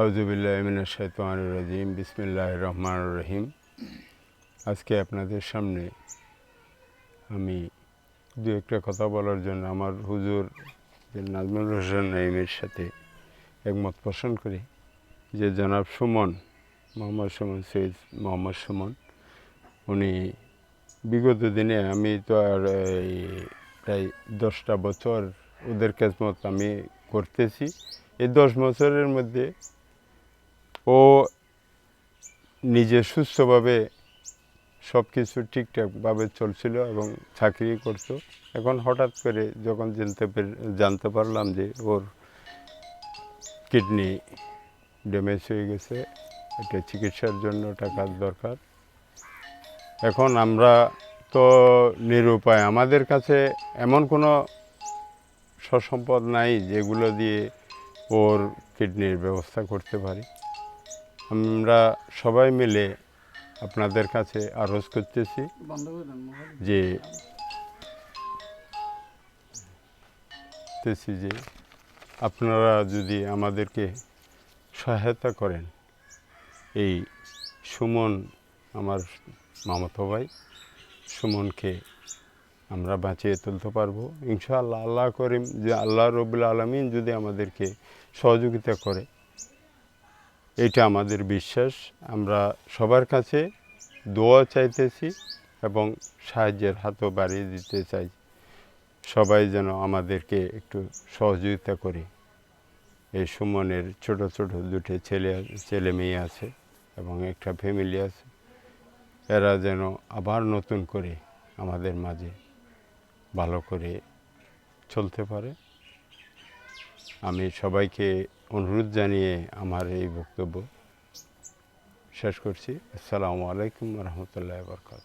আউজুবিল্লাহমিনা বিসমিল্লাহ রহমান রহিম। আজকে আপনাদের সামনে আমি দু একটা কথা বলার জন্য আমার হুজুর নাজমুল হোসেন নাইমের সাথে একমত পোষণ করি যে জনাব সুমন, মোহাম্মদ সুমন, সৈয়দ মোহাম্মদ সুমন, উনি বিগত দিনে আমি তো আর এই প্রায় দশটা বছর ওদের খেজমত আমি করতেছি। এই দশ বছরের মধ্যে নিজে সুস্থভাবে সব কিছু ঠিকঠাকভাবে চলছিল এবং চাকরি করতো। এখন হঠাৎ করে যখন জানতে জানতে পারলাম যে ওর কিডনি ড্যামেজ হয়ে গেছে এটা চিকিৎসার জন্য টাকার দরকার। এখন আমরা তো নিরুপায়, আমাদের কাছে এমন কোনো সসম্পদ নাই যেগুলো দিয়ে ওর কিডনির ব্যবস্থা করতে পারি। আমরা সবাই মিলে আপনাদের কাছে আরজ করতেছি যে যে আপনারা যদি আমাদেরকে সহায়তা করেন। এই সুমন আমার মামাতো ভাই, সুমনকে আমরা বাঁচিয়ে তুলতে পারব। ইনশাআল্লাহ, আল্লাহ করিম যে আল্লাহ রবুল আলমিন যদি আমাদেরকে সহযোগিতা করে এটা আমাদের বিশ্বাস। আমরা সবার কাছে দোয়া চাইতেছি এবং সাহায্যের হাতও বাড়িয়ে দিতে চাই। সবাই যেন আমাদেরকে একটু সহযোগিতা করে। এই সুমনের ছোট ছোট দুটো ছেলে ছেলে মেয়ে আছে এবং একটা ফ্যামিলি আছে। এরা যেন আবার নতুন করে আমাদের মাঝে ভালো করে চলতে পারে। আমি সবাইকে অনুরোধ জানিয়ে আমার এই বক্তব্য শেষ করছি। আসসালামু আলাইকুম রহমতুল্লাহ বরকাত